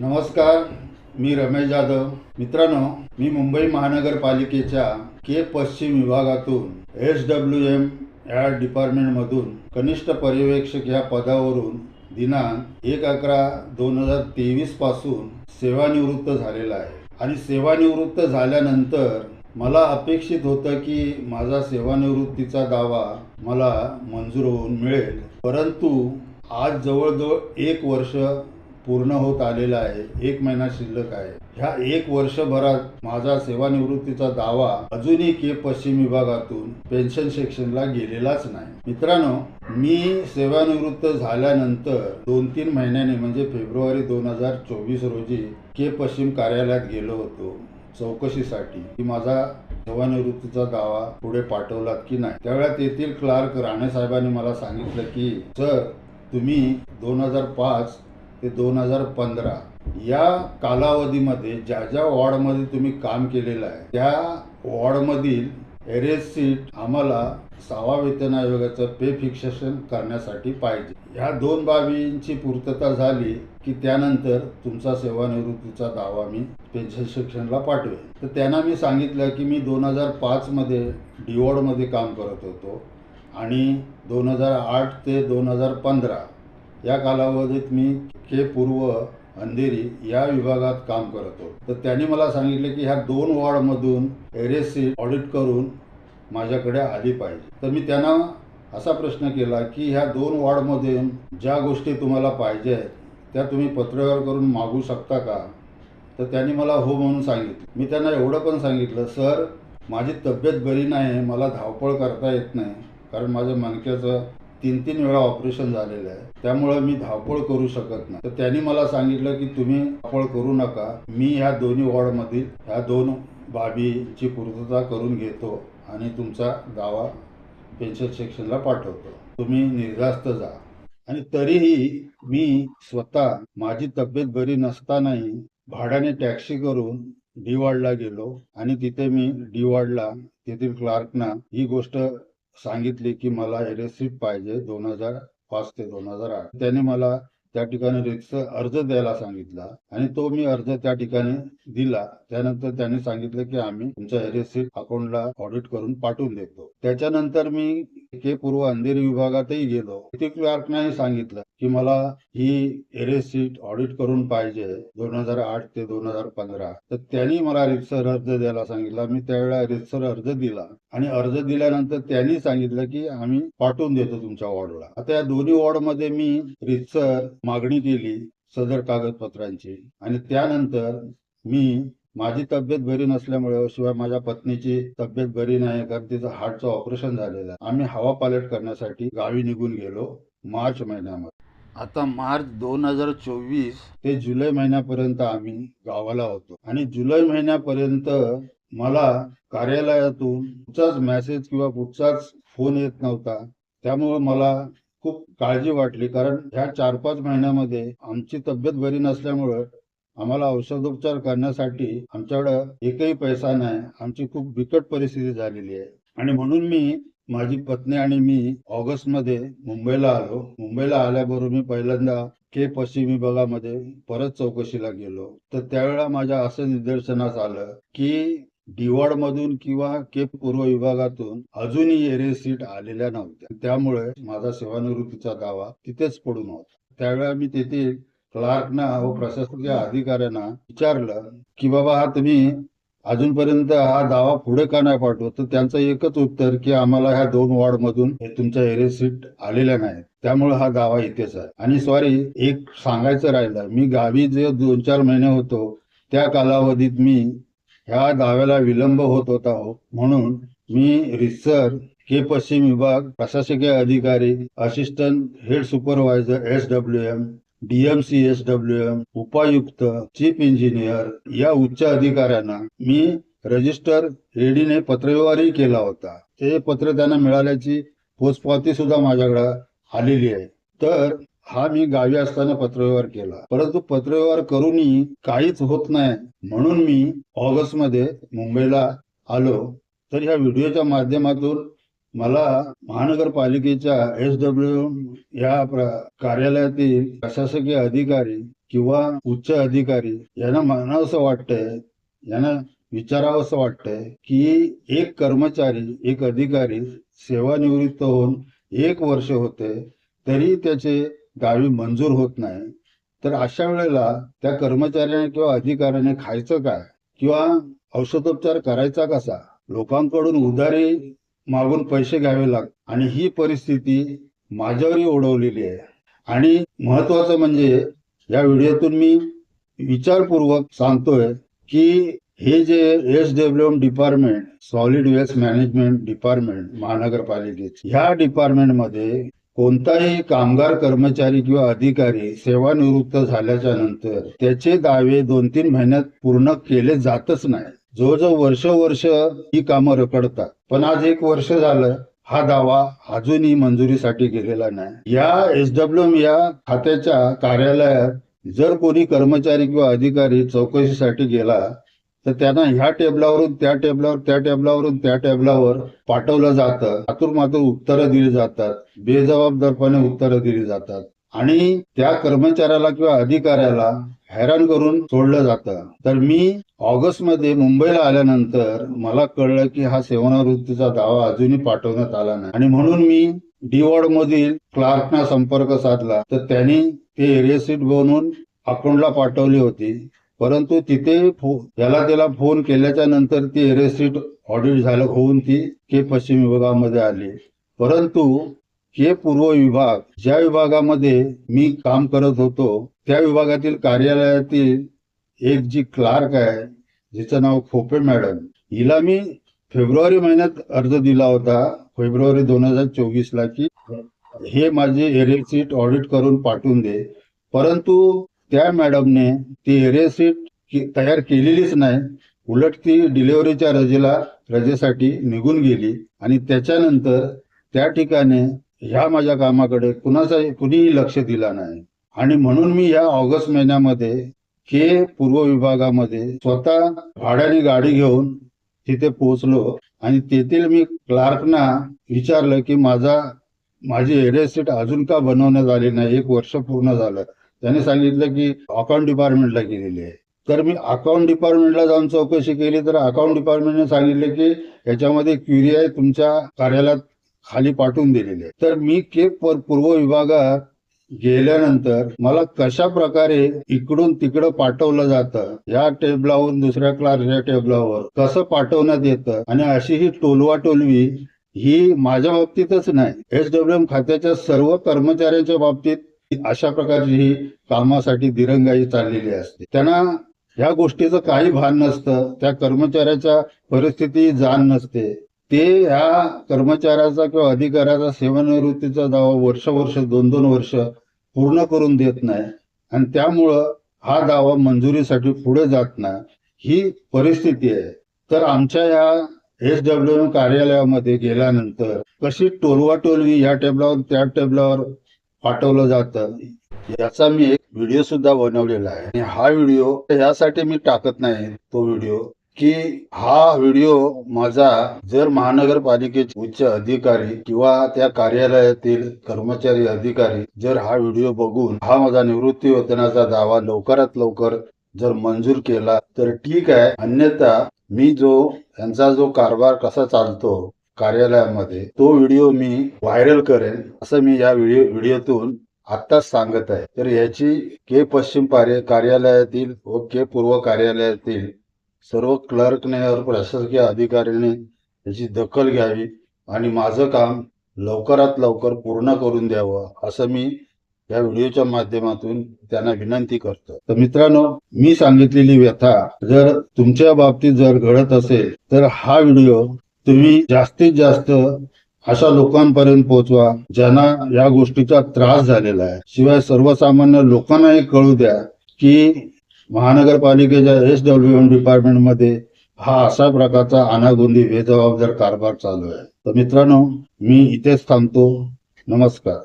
नमस्कार मी रमेश जाधव. मित्रांनो मी मुंबई महानगरपालिकेच्या के पश्चिम विभागातून एस डब्ल्यू एम या डिपार्टमेंटमधून कनिष्ठ पर्यवेक्षक या पदावरून दिनांक एक अकरा दोन हजार तेवीसपासून सेवानिवृत्त झालेला आहे. आणि सेवानिवृत्त झाल्यानंतर मला अपेक्षित होतं की माझा सेवानिवृत्तीचा दावा मला मंजूर होऊन मिळेल. परंतु आज जवळजवळ एक वर्ष पूर्ण होत आलेला आहे. एक महिना शिल्लक आहे. ह्या एक वर्षभरात माझा सेवानिवृत्तीचा दावा अजूनही के पश्चिम विभागातून पेन्शन सेक्शनला गेलेलाच नाही. मित्रांनो मी सेवानिवृत्त झाल्यानंतर दोन तीन महिन्याने म्हणजे फेब्रुवारी दोन हजार चोवीस रोजी के पश्चिम कार्यालयात गेलो होतो चौकशीसाठी. की माझा सेवानिवृत्तीचा दावा पुढे पाठवलात की नाही. त्यावेळेला तेथील क्लार्क राणे साहेबांनी मला सांगितलं की सर तुम्ही दोन हजार पाच ते दोन हजार पंधरा. या कालावधीमध्ये ज्या ज्या वॉर्डमध्ये तुम्ही काम केलेलं आहे त्या वॉर्डमधील एरेस सीट आम्हाला सहावा वेतन आयोगाचं पे फिक्सेशन करण्यासाठी पाहिजे. ह्या दोन बाबींची पूर्तता झाली की त्यानंतर तुमचा सेवानिवृत्तीचा दावा मी पेन्शन सेक्शनला पाठवेन. तर त्यांना मी सांगितलं की मी दोन हजार पाचमध्ये डिवॉर्डमध्ये काम करत होतो आणि दोन हजार आठ ते दोन हजार पंधरा या कालावधीत मी के पूर्व अंधेरी या विभागात काम करत. होतो तर त्यांनी मला सांगितले की ह्या दोन वॉर्डमधून एरेसी ऑडिट करून माझ्याकडे आली पाहिजे. तर मी त्यांना असा प्रश्न केला की ह्या दोन वॉर्डमधून ज्या गोष्टी तुम्हाला पाहिजे आहेत त्या तुम्ही पत्रव्यवहार करून मागू शकता का? तर त्यांनी मला हो म्हणून सांगितलं. मी त्यांना एवढं पण सांगितलं सर माझी तब्येत बरी नाही मला धावपळ करता येत नाही कारण माझ्या मणक्याचं तीन तीन वेळा ऑपरेशन झालेलं आहे. त्यामुळे मी धावपळ करू शकत नाही. तर त्यांनी मला सांगितलं की तुम्ही धावपळ करू नका. मी ह्या दोन्ही वॉर्डमधील ह्या दोन बाबीची पूर्तता करून घेतो आणि तुमचा दावा पेन्शन सेक्शनला पाठवतो. तुम्ही निर्धास्त जा. आणि तरीही मी स्वतः माझी तब्येत बरी नसतानाही भाड्याने टॅक्सी करून डी वॉर्डला गेलो आणि तिथे मी डी वॉर्डला तेथील क्लार्कना ही गोष्ट सांगितले की मला रिसिप्ट पाहिजे दोन हजार पाच ते दोन हजार आठ. त्याने मला त्या ठिकाणी रिक्स अर्ज द्यायला सांगितला आणि तो मी अर्ज त्या ठिकाणी दिला. त्यानंतर त्यांनी सांगितलं की आम्ही तुमच्या रिसिप्ट अकाउंटला ऑडिट करून पाठवून देतो. त्याच्यानंतर मी के पूर्व अंधेरी विभागातही गेलो. तिथे क्लार्कने सांगितलं की मला ही एरेसीट ऑडिट करून पाहिजे दोन हजार आठ ते दोन हजार पंधरा. तर त्यांनी मला रिक्सर अर्ज द्यायला सांगितला. मी त्यावेळेला रिक्सर अर्ज दिला आणि अर्ज दिल्यानंतर त्यांनी सांगितलं की आम्ही पाठवून देतो तुमच्या वॉर्डला. आता या दोन्ही वॉर्डमध्ये मी रिक्सर मागणी केली सदर कागदपत्रांची आणि त्यानंतर मी माझी तब्येत बरी नसल्यामुळे शिवाय माझ्या पत्नीची तब्येत बरी नाही कारण तिचं हार्टचं ऑपरेशन झालेलं आहे. आम्ही हवा पालट करण्यासाठी गावी निघून गेलो मार्च महिन्यामध्ये. आता मार्च दोन हजार चोवीस ते जुलै महिन्यापर्यंत आम्ही गावाला होतो. आणि जुलै महिन्यापर्यंत मला कार्यालयातून कुठचाच मेसेज किंवा कुठचाच फोन येत नव्हता. त्यामुळे मला खूप काळजी वाटली कारण ह्या चार पाच महिन्यामध्ये आमची तब्येत बरी नसल्यामुळं आम्हाला औषधोपचार करण्यासाठी आमच्याकडं एकही पैसा नाही. आमची खूप बिकट परिस्थिती झालेली आहे. आणि म्हणून मी माझी पत्नी आणि मी ऑगस्टमध्ये मुंबईला आलो. मुंबईला आल्याबरोबर मी पहिल्यांदा के पश्चिम विभागामध्ये परत चौकशीला गेलो. तर त्यावेळेला माझ्या असं निदर्शनास आलं की डिवाड मधून किंवा के पूर्व विभागातून अजूनही एरे सीट आलेल्या नव्हत्या. त्यामुळे माझा सेवानिवृत्तीचा दावा तिथेच पडून होता. त्यावेळेला मी तेथे क्लार्कना व प्रशासकीय अधिकाऱ्यांना विचारलं की बाबा हा तुम्ही अजूनपर्यंत हा दावा पुढे का नाही पाठवत? तर त्यांचं एकच उत्तर की आम्हाला ह्या दोन वॉर्ड मधून हे तुमच्या एरिया सीट आलेल्या नाहीत. त्यामुळे हा दावा इथेच आहे. आणि सॉरी एक सांगायचं राहिलं. मी गावी जे दोन चार महिने होतो त्या कालावधीत मी ह्या दाव्याला विलंब होत होता हो. म्हणून मी रिसर के पश्चिम विभाग प्रशासकीय अधिकारी assistant head supervisor S W M DMC S W M उपायुक्त चीफ इंजिनियर या उच्च अधिकाऱ्यांना मी रजिस्टर एडीने पत्रव्यवहारही केला होता. ते पत्र त्यांना मिळाल्याची पोचपावती सुद्धा माझ्याकडे आलेली आहे. तर हा मी गावी असताना पत्रव्यवहार केला. परंतु पत्रव्यवहार करूनही काहीच होत नाही. म्हणून मी ऑगस्टमध्ये मुंबईला आलो. तर ह्या व्हिडिओच्या माध्यमातून मला महानगरपालिकेच्या एस डब्ल्यू या कार्यालयातील प्रशासकीय अधिकारी किंवा उच्च अधिकारी यांना म्हणावंसं वाटतंय यांना विचारावंसं वाटतंय की एक कर्मचारी एक अधिकारी सेवानिवृत्त होऊन एक वर्ष होते तरी त्याचे गावी मंजूर होत नाही. तर अशा वेळेला त्या कर्मचाऱ्याने किंवा अधिकाऱ्याने खायचं काय? किंवा औषधोपचार करायचा कसा? लोकांकडून उधारी मागून पैसे घ्यावे लागतात आणि ही परिस्थिती माझ्यावरही ओढवलेली आहे. आणि महत्वाचं म्हणजे या व्हिडिओतून मी विचारपूर्वक सांगतोय की हे जे S W M department solid waste management department महानगरपालिकेचे ह्या डिपार्टमेंटमध्ये कोणताही कामगार कर्मचारी किंवा अधिकारी सेवानिवृत्त झाल्याच्यानंतर त्याचे दावे दोन तीन महिन्यात पूर्ण केले जातच नाही जवळजवळ वर्ष वर्ष ही कामं रखडतात. पण आज एक वर्ष झालं हा दावा अजूनही मंजुरीसाठी गेलेला नाही. या एस डब्ल्यू या खात्याच्या कार्यालयात जर कोणी कर्मचारी किंवा अधिकारी चौकशीसाठी गेला तर त्यांना ह्या टेबलावरून त्या टेबलावर त्या टेबलावरून त्या टेबलावर पाठवलं जातं. आतुर मातूर उत्तरं दिली जातात. बेजबाबदारपणे उत्तरं दिली जातात. आणि त्या कर्मचाऱ्याला किंवा अधिकाऱ्याला हैराण करून सोडलं जातं. तर मी ऑगस्टमध्ये मुंबईला आल्यानंतर मला कळलं की हा सेवानिवृत्तीचा दावा अजूनही पाठवण्यात आला नाही. आणि म्हणून मी डी वॉर्ड मधील क्लार्कना संपर्क साधला. तर त्यांनी ते एरियासीट बनवून अकाउंटला पाठवली होती. परंतु तिथे त्याला त्याला फोन केल्याच्यानंतर ती एरिया ऑडिट झालं होऊन ती के पश्चिम विभागामध्ये आली. परंतु के पूर्व विभाग ज्या विभागामध्ये मी काम करत होतो त्या विभागातील कार्यालयातील एक जी क्लार्क आहे जिचं नाव खोपे मॅडम. हिला मी फेब्रुवारी महिन्यात अर्ज दिला होता फेब्रुवारी दोन हजार चोवीस ला की हे माझे एरिया सीट ऑडिट करून पाठवून दे. परंतु त्या मॅडमने ती एरिया सीट तयार केलेलीच नाही. उलट ती डिलिव्हरीच्या रजेला रजेसाठी निघून गेली आणि त्याच्यानंतर त्या ठिकाणी ह्या माझ्या कामाकडे कुणाचा कुणीही लक्ष दिला नाही. आणि म्हणून मी या ऑगस्ट महिन्यामध्ये के पूर्व विभागामध्ये स्वतः भाड्याने गाडी घेऊन तिथे पोहोचलो. आणि तेथील मी क्लार्कना विचारलं की माझा माझी एरिया सीट अजून का बनवण्यात आली नाही? एक वर्ष पूर्ण झालं. त्याने सांगितलं की अकाउंट डिपार्टमेंटला गेलेली आहे. तर मी अकाउंट डिपार्टमेंटला जाऊन चौकशी केली. तर अकाउंट डिपार्टमेंटने सांगितले की याच्यामध्ये क्युरी आहे. तुमच्या कार्यालयात खाली पाठवून दिलेली. आहे तर मी केप पूर्व विभागात गेल्यानंतर मला कशा प्रकारे इकडून तिकडं पाठवलं जातं या टेबलावरून दुसऱ्या क्लासच्या टेबलावर कसं पाठवण्यात येतं आणि अशी ही टोलवाटोलवी ही माझ्या बाबतीतच नाही. एस डब्ल्यू एम खात्याच्या सर्व कर्मचाऱ्यांच्या बाबतीत अशा प्रकारची ही कामासाठी दिरंगाई चाललेली असते. त्यांना ह्या गोष्टीचं काही भान नसतं त्या कर्मचाऱ्याच्या परिस्थिती जाण नसते. ते ह्या कर्मचाऱ्याचा किंवा अधिकाऱ्याचा सेवानिवृत्तीचा दावा वर्ष वर्ष दोन दोन वर्ष पूर्ण करून देत नाही. आणि त्यामुळं हा दावा मंजुरीसाठी पुढे जात नाही. ही परिस्थिती आहे. तर आमच्या या एस डब्ल्यू एम कार्यालयामध्ये गेल्यानंतर कशी टोलवा टोलवी या टेबलावर त्या टेबलावर पाठवलं जातं याचा मी एक व्हिडिओ सुद्धा बनवलेला आहे. आणि हा व्हिडिओ यासाठी मी टाकत नाही तो व्हिडिओ. की हा व्हिडिओ माझा जर महानगरपालिकेचे उच्च अधिकारी किंवा त्या कार्यालयातील कर्मचारी अधिकारी जर हा व्हिडिओ बघून हा माझा निवृत्ती वेतनाचा दावा लवकरात लवकर जर मंजूर केला तर ठीक आहे. अन्यथा मी जो यांचा जो कारभार कसा चालतो कार्यालयामध्ये तो व्हिडिओ मी व्हायरल करेन असं मी या व्हिडिओ व्हिडिओतून आत्ताच सांगत आहे. तर याची के पश्चिम कार्यालयातील व के पूर्व कार्यालयातील सर्व क्लर्कने प्रशासकीय अधिकाऱ्याने याची दखल घ्यावी आणि माझं काम लवकरात लवकर पूर्ण करून द्यावं असं मी या व्हिडिओच्या माध्यमातून त्यांना विनंती करतो. तर मित्रांनो मी सांगितलेली व्यथा जर तुमच्या बाबतीत जर घडत असेल तर हा व्हिडिओ तुम्ही जास्तीत जास्त अशा लोकांपर्यंत पोहोचवा ज्यांना या गोष्टीचा त्रास झालेला आहे. शिवाय सर्वसामान्य लोकांनाही कळू द्या की महानगरपालिकेच्या एस डब्ल्यू एम डिपार्टमेंटमध्ये हा अशा प्रकारचा अनागोंदी बेजबाबदार कारभार चालू आहे. तर मित्रांनो मी इथेच थांबतो. नमस्कार.